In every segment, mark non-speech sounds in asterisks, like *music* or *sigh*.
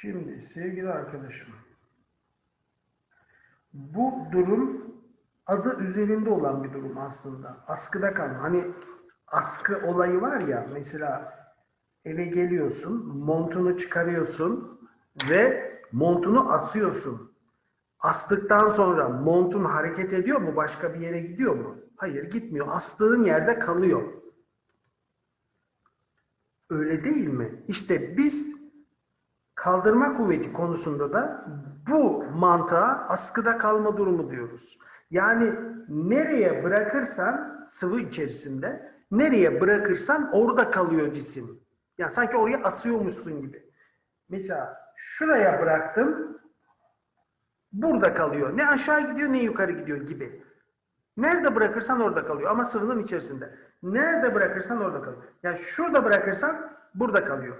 Şimdi sevgili arkadaşım, bu durum adı üzerinde olan bir durum aslında. Askıda kalma. Hani askı olayı var ya mesela eve geliyorsun, montunu çıkarıyorsun ve montunu asıyorsun. Astıktan sonra montun hareket ediyor mu? Başka bir yere gidiyor mu? Hayır gitmiyor. Astığın yerde kalıyor. Öyle değil mi? İşte biz kaldırma kuvveti konusunda da bu mantığa askıda kalma durumu diyoruz. Yani nereye bırakırsan sıvı içerisinde, nereye bırakırsan orada kalıyor cisim. Yani sanki oraya asıyormuşsun gibi. Mesela şuraya bıraktım, burada kalıyor. Ne aşağı gidiyor ne yukarı gidiyor gibi. Nerede bırakırsan orada kalıyor ama sıvının içerisinde. Nerede bırakırsan orada kalıyor. Yani şurada bırakırsan burada kalıyor.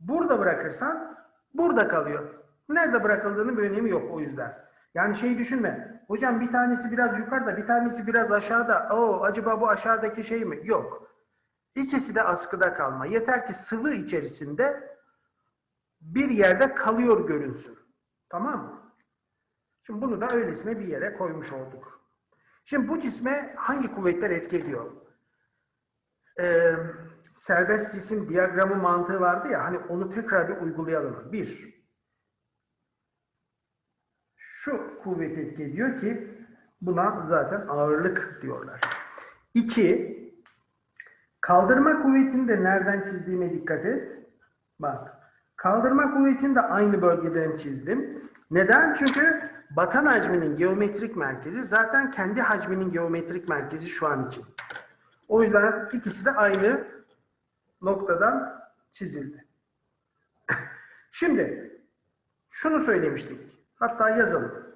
Burada bırakırsan burada kalıyor. Nerede bırakıldığının bir önemi yok o yüzden. Yani şey düşünme. Hocam bir tanesi biraz yukarıda, bir tanesi biraz aşağıda. Oo acaba bu aşağıdaki şey mi? Yok. İkisi de askıda kalma. Yeter ki sıvı içerisinde bir yerde kalıyor görünsün. Tamam mı? Şimdi bunu da öylesine bir yere koymuş olduk. Şimdi bu cisme hangi kuvvetler etki ediyor? Ee, serbest cisim diyagramı mantığı vardı ya, hani onu tekrar bir uygulayalım. Bir, şu kuvvet etki ediyor ki buna zaten ağırlık diyorlar. İki, kaldırma kuvvetini de nereden çizdiğime dikkat et. Bak, kaldırma kuvvetini de aynı bölgeden çizdim. Neden? Çünkü batan hacminin geometrik merkezi zaten kendi hacminin geometrik merkezi şu an için. O yüzden ikisi de aynı noktadan çizildi. *laughs* Şimdi şunu söylemiştik. Hatta yazalım.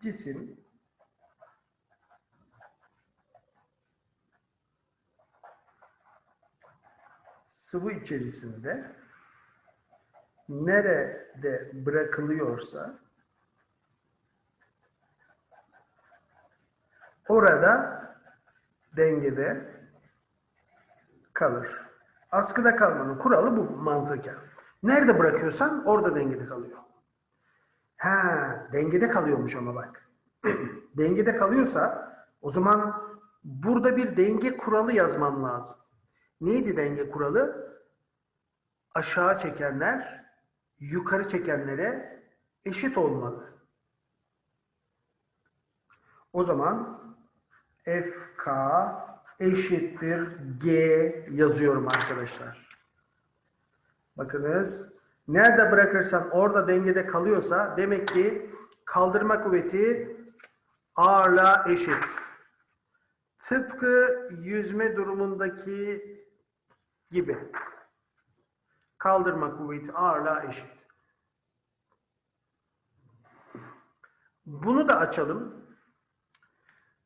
Cisim sıvı içerisinde nerede bırakılıyorsa orada dengede kalır. Askıda kalmanın kuralı bu mantıken. Nerede bırakıyorsan orada dengede kalıyor. Ha, dengede kalıyormuş ama bak. *clears throat* dengede kalıyorsa o zaman burada bir denge kuralı yazmam lazım. Neydi denge kuralı? Aşağı çekenler yukarı çekenlere eşit olmalı. O zaman FK eşittir G yazıyorum arkadaşlar. Bakınız nerede bırakırsan orada dengede kalıyorsa demek ki kaldırma kuvveti ağırlığa eşit. Tıpkı yüzme durumundaki gibi. Kaldırma kuvveti ağırlığa eşit. Bunu da açalım.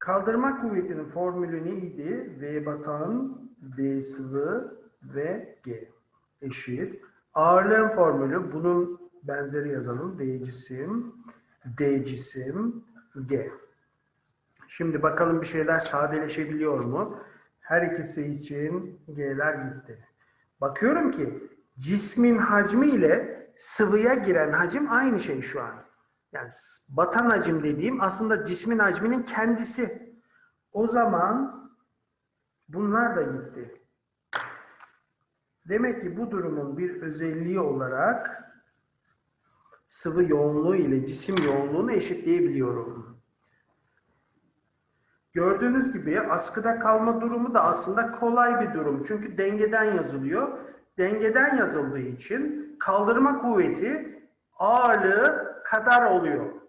Kaldırma kuvvetinin formülü neydi? V batan, D sıvı ve G eşit. Ağırlığın formülü bunun benzeri yazalım. V cisim, D cisim, G. Şimdi bakalım bir şeyler sadeleşebiliyor mu? Her ikisi için G'ler gitti. Bakıyorum ki cismin hacmi ile sıvıya giren hacim aynı şey şu an. Yani batan hacim dediğim aslında cismin hacminin kendisi. O zaman bunlar da gitti. Demek ki bu durumun bir özelliği olarak sıvı yoğunluğu ile cisim yoğunluğunu eşitleyebiliyorum. Gördüğünüz gibi askıda kalma durumu da aslında kolay bir durum. Çünkü dengeden yazılıyor. Dengeden yazıldığı için kaldırma kuvveti ağırlığı kadar oluyor.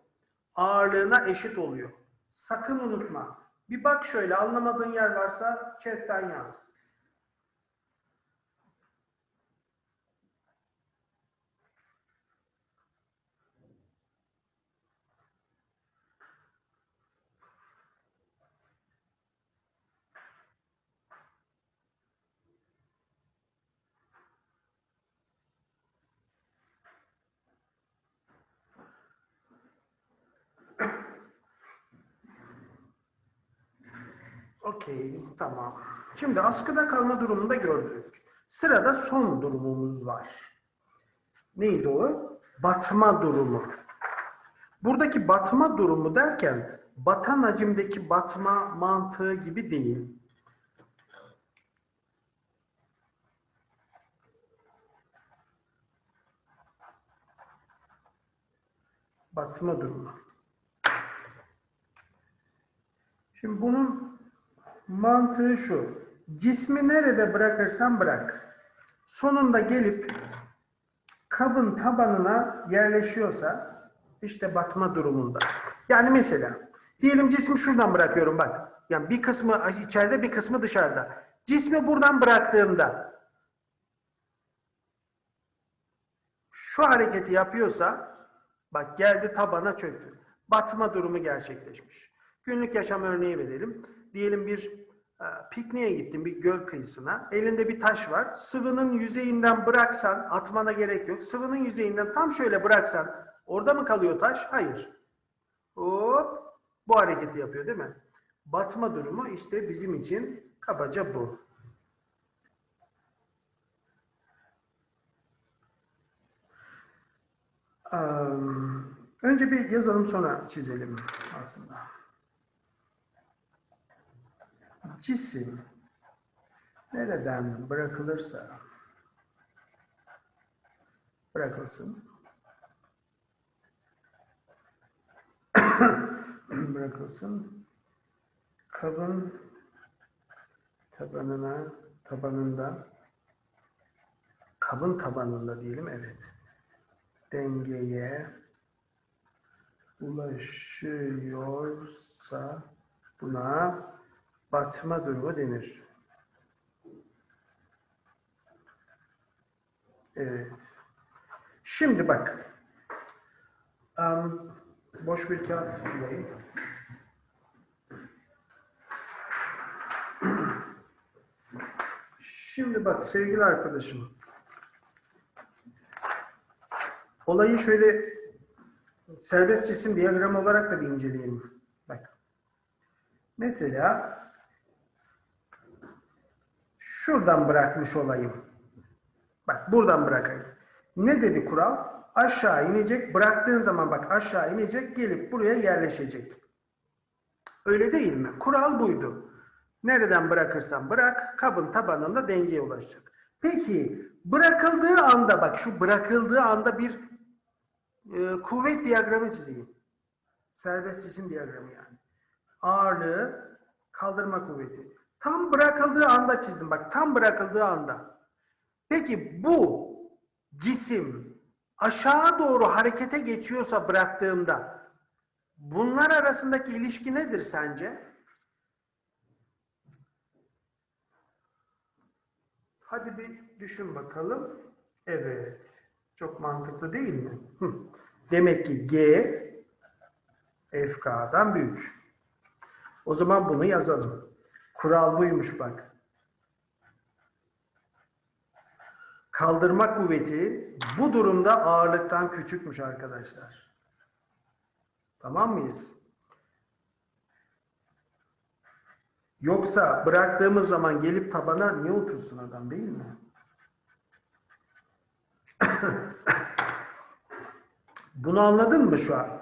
Ağırlığına eşit oluyor. Sakın unutma. Bir bak şöyle anlamadığın yer varsa chatten yaz. Okey, tamam. Şimdi askıda kalma durumunda gördük. Sırada son durumumuz var. neydi o? Batma durumu. Buradaki batma durumu derken batan hacimdeki batma mantığı gibi değil. Batma durumu. Şimdi bunun mantığı şu. Cismi nerede bırakırsan bırak. Sonunda gelip kabın tabanına yerleşiyorsa işte batma durumunda. Yani mesela diyelim cismi şuradan bırakıyorum bak. Yani bir kısmı içeride bir kısmı dışarıda. Cismi buradan bıraktığımda şu hareketi yapıyorsa bak geldi tabana çöktü. Batma durumu gerçekleşmiş. Günlük yaşam örneği verelim. Diyelim bir e, pikniğe gittin bir göl kıyısına. Elinde bir taş var. Sıvının yüzeyinden bıraksan atmana gerek yok. Sıvının yüzeyinden tam şöyle bıraksan orada mı kalıyor taş? Hayır. Hop bu hareketi yapıyor değil mi? Batma durumu işte bizim için kabaca bu. Önce bir yazalım sonra çizelim aslında. Cisim nereden bırakılırsa bırakılsın. *coughs* bırakılsın. Kabın tabanına tabanında kabın tabanında diyelim evet. Dengeye ulaşıyorsa buna batma durumu denir. Evet. Şimdi bak. Am, boş bir kağıt bulayım. Şimdi bak sevgili arkadaşım. Olayı şöyle serbest cisim diyagram olarak da bir inceleyelim. Bak. Mesela şuradan bırakmış olayım. Bak buradan bırakayım. Ne dedi kural? Aşağı inecek. Bıraktığın zaman bak aşağı inecek. Gelip buraya yerleşecek. Öyle değil mi? Kural buydu. Nereden bırakırsan bırak kabın tabanında dengeye ulaşacak. Peki bırakıldığı anda bak şu bırakıldığı anda bir e, kuvvet diyagramı çizeyim. Serbest cisim diyagramı yani. Ağırlığı, kaldırma kuvveti. Tam bırakıldığı anda çizdim. Bak tam bırakıldığı anda. Peki bu cisim aşağı doğru harekete geçiyorsa bıraktığımda bunlar arasındaki ilişki nedir sence? Hadi bir düşün bakalım. Evet. Çok mantıklı değil mi? Demek ki G FK'dan büyük. O zaman bunu yazalım. Kural buymuş bak. Kaldırma kuvveti bu durumda ağırlıktan küçükmüş arkadaşlar. Tamam mıyız? Yoksa bıraktığımız zaman gelip tabana niye otursun adam değil mi? *coughs* Bunu anladın mı şu an?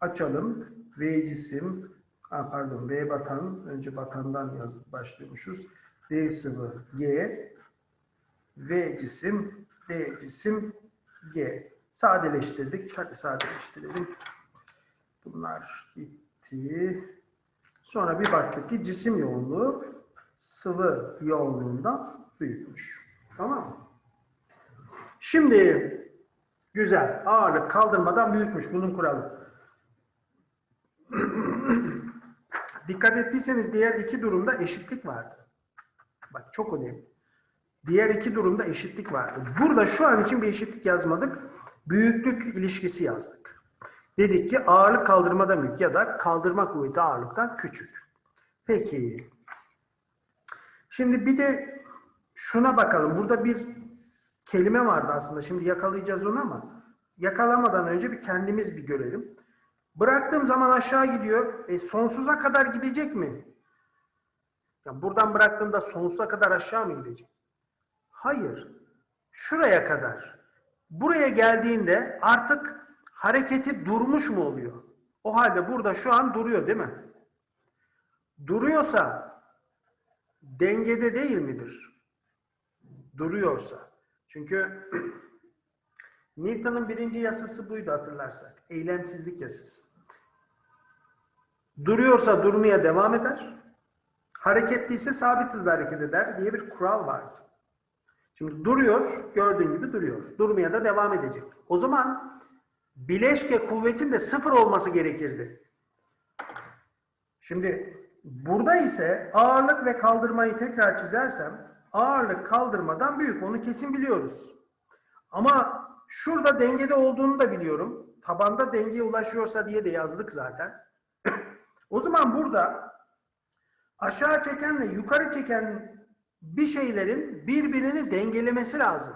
Açalım. V cisim, ha pardon V batan, önce batandan yaz, başlıyormuşuz. D sıvı G, V cisim, D cisim G. Sadeleştirdik. Hadi sadeleştirelim. Bunlar gitti. Sonra bir baktık ki cisim yoğunluğu sıvı yoğunluğundan büyükmüş. Tamam mı? Şimdi güzel. Ağırlık kaldırmadan büyükmüş bunun kuralı. *clears throat* Dikkat ettiyseniz diğer iki durumda eşitlik vardı. Bak çok önemli. Diğer iki durumda eşitlik vardı. Burada şu an için bir eşitlik yazmadık. Büyüklük ilişkisi yazdık. Dedik ki ağırlık kaldırmadan büyük ya da kaldırma kuvveti ağırlıktan küçük. Peki. Şimdi bir de şuna bakalım. Burada bir kelime vardı aslında. Şimdi yakalayacağız onu ama yakalamadan önce bir kendimiz bir görelim. Bıraktığım zaman aşağı gidiyor. E, sonsuza kadar gidecek mi? Ya buradan bıraktığımda sonsuza kadar aşağı mı gidecek? Hayır. Şuraya kadar. Buraya geldiğinde artık hareketi durmuş mu oluyor? O halde burada şu an duruyor değil mi? Duruyorsa dengede değil midir? Duruyorsa. Çünkü *clears throat* Newton'un birinci yasası buydu hatırlarsak. Eylemsizlik yasası. Duruyorsa durmaya devam eder. Hareketliyse sabit hızla hareket eder diye bir kural vardı. Şimdi duruyor, gördüğün gibi duruyor. Durmaya da devam edecek. O zaman bileşke kuvvetin de sıfır olması gerekirdi. Şimdi burada ise ağırlık ve kaldırmayı tekrar çizersem ağırlık kaldırmadan büyük. Onu kesin biliyoruz. Ama şurada dengede olduğunu da biliyorum. Tabanda dengeye ulaşıyorsa diye de yazdık zaten. *clears throat* o zaman burada aşağı çekenle yukarı çeken bir şeylerin birbirini dengelemesi lazım.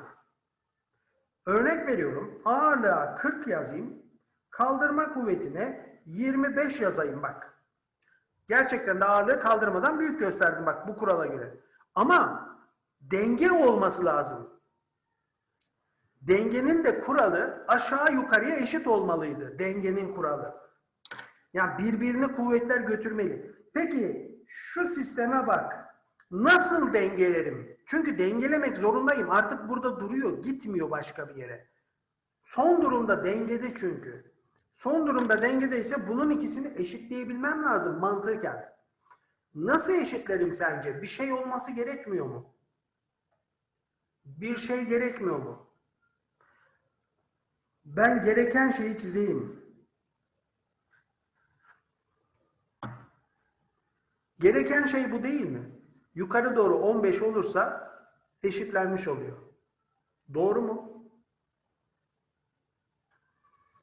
Örnek veriyorum. Ağırlığa 40 yazayım. Kaldırma kuvvetine 25 yazayım bak. Gerçekten de ağırlığı kaldırmadan büyük gösterdim bak bu kurala göre. Ama denge olması lazım. Dengenin de kuralı aşağı yukarıya eşit olmalıydı. Dengenin kuralı. Yani birbirini kuvvetler götürmeli. Peki şu sisteme bak. Nasıl dengelerim? Çünkü dengelemek zorundayım. Artık burada duruyor. Gitmiyor başka bir yere. Son durumda dengede çünkü. Son durumda dengedeyse bunun ikisini eşitleyebilmem lazım mantıken. Nasıl eşitlerim sence? Bir şey olması gerekmiyor mu? Bir şey gerekmiyor mu? Ben gereken şeyi çizeyim. Gereken şey bu değil mi? Yukarı doğru 15 olursa eşitlenmiş oluyor. Doğru mu?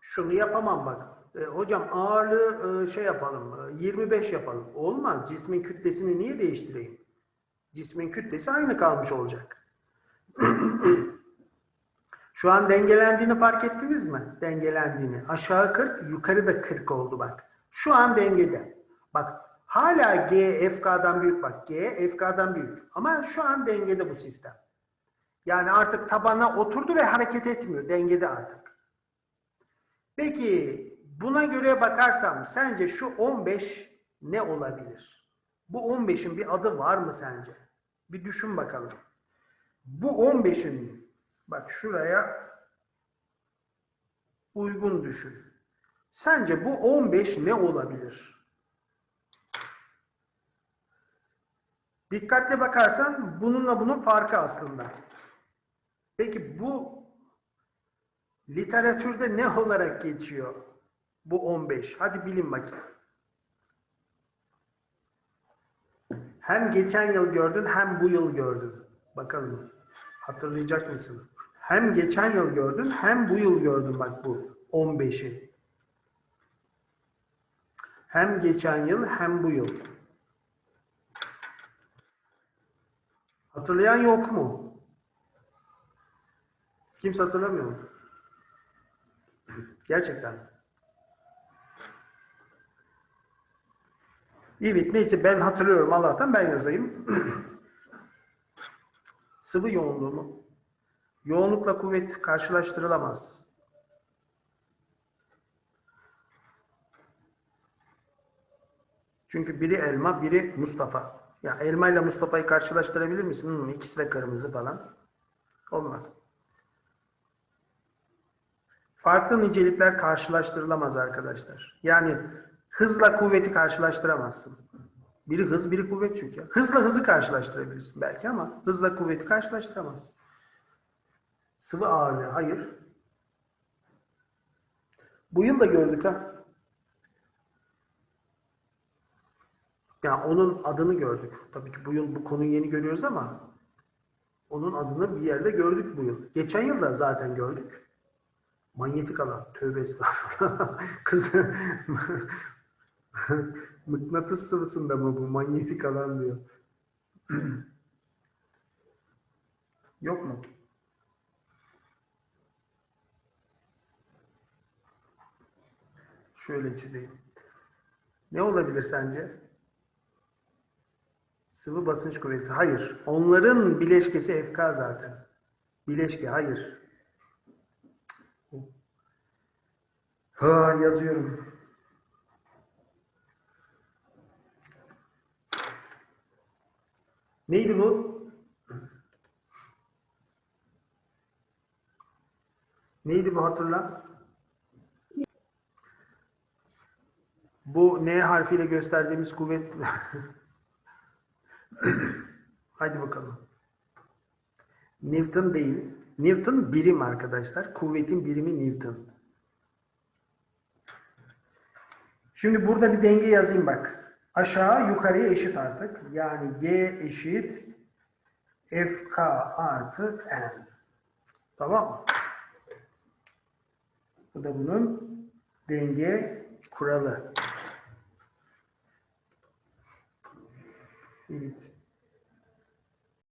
Şunu yapamam bak. E, hocam ağırlığı e, şey yapalım, e, 25 yapalım. Olmaz. Cismin kütlesini niye değiştireyim? Cismin kütlesi aynı kalmış olacak. *clears throat* Şu an dengelendiğini fark ettiniz mi? Dengelendiğini. Aşağı 40, yukarı da 40 oldu bak. Şu an dengede. Bak hala G FK'dan büyük bak. G FK'dan büyük. Ama şu an dengede bu sistem. Yani artık tabana oturdu ve hareket etmiyor. Dengede artık. Peki buna göre bakarsam sence şu 15 ne olabilir? Bu 15'in bir adı var mı sence? Bir düşün bakalım. Bu 15'in bak şuraya uygun düşün. Sence bu 15 ne olabilir? Dikkatle bakarsan bununla bunun farkı aslında. Peki bu literatürde ne olarak geçiyor? Bu 15. Hadi bilin bakayım. Hem geçen yıl gördün hem bu yıl gördün. Bakalım hatırlayacak mısın? Hem geçen yıl gördün hem bu yıl gördün bak bu 15'i. Hem geçen yıl hem bu yıl. Hatırlayan yok mu? Kimse hatırlamıyor mu? Gerçekten. Evet neyse ben hatırlıyorum Allah'tan ben yazayım. *clears throat* Sıvı yoğunluğu mu? Yoğunlukla kuvvet karşılaştırılamaz. Çünkü biri elma, biri Mustafa. Ya elma ile Mustafa'yı karşılaştırabilir misin? Hmm, ikisi de kırmızı falan. Olmaz. Farklı nicelikler karşılaştırılamaz arkadaşlar. Yani hızla kuvveti karşılaştıramazsın. Biri hız, biri kuvvet çünkü. Hızla hızı karşılaştırabilirsin belki ama hızla kuvveti karşılaştıramazsın. Sıvı ağırlığı hayır. Bu yıl da gördük ha. Yani onun adını gördük. Tabii ki bu yıl bu konuyu yeni görüyoruz ama onun adını bir yerde gördük bu yıl. Geçen yıl da zaten gördük. Manyetik alan. Tövbe estağfurullah. *laughs* Kız *laughs* mıknatıs sıvısında mı bu manyetik alan diyor. *clears throat* Yok mu? Şöyle çizeyim. Ne olabilir sence? Sıvı basınç kuvveti. Hayır. Onların bileşkesi FK zaten. Bileşke. Hayır. Ha yazıyorum. Neydi bu? Neydi bu hatırla? Bu N harfiyle gösterdiğimiz kuvvet. *laughs* Hadi bakalım. Newton değil. Newton birim arkadaşlar. Kuvvetin birimi Newton. Şimdi burada bir denge yazayım bak. Aşağı yukarıya eşit artık. Yani G eşit FK artı N. Tamam mı? Bu da bunun denge kuralı. 嗯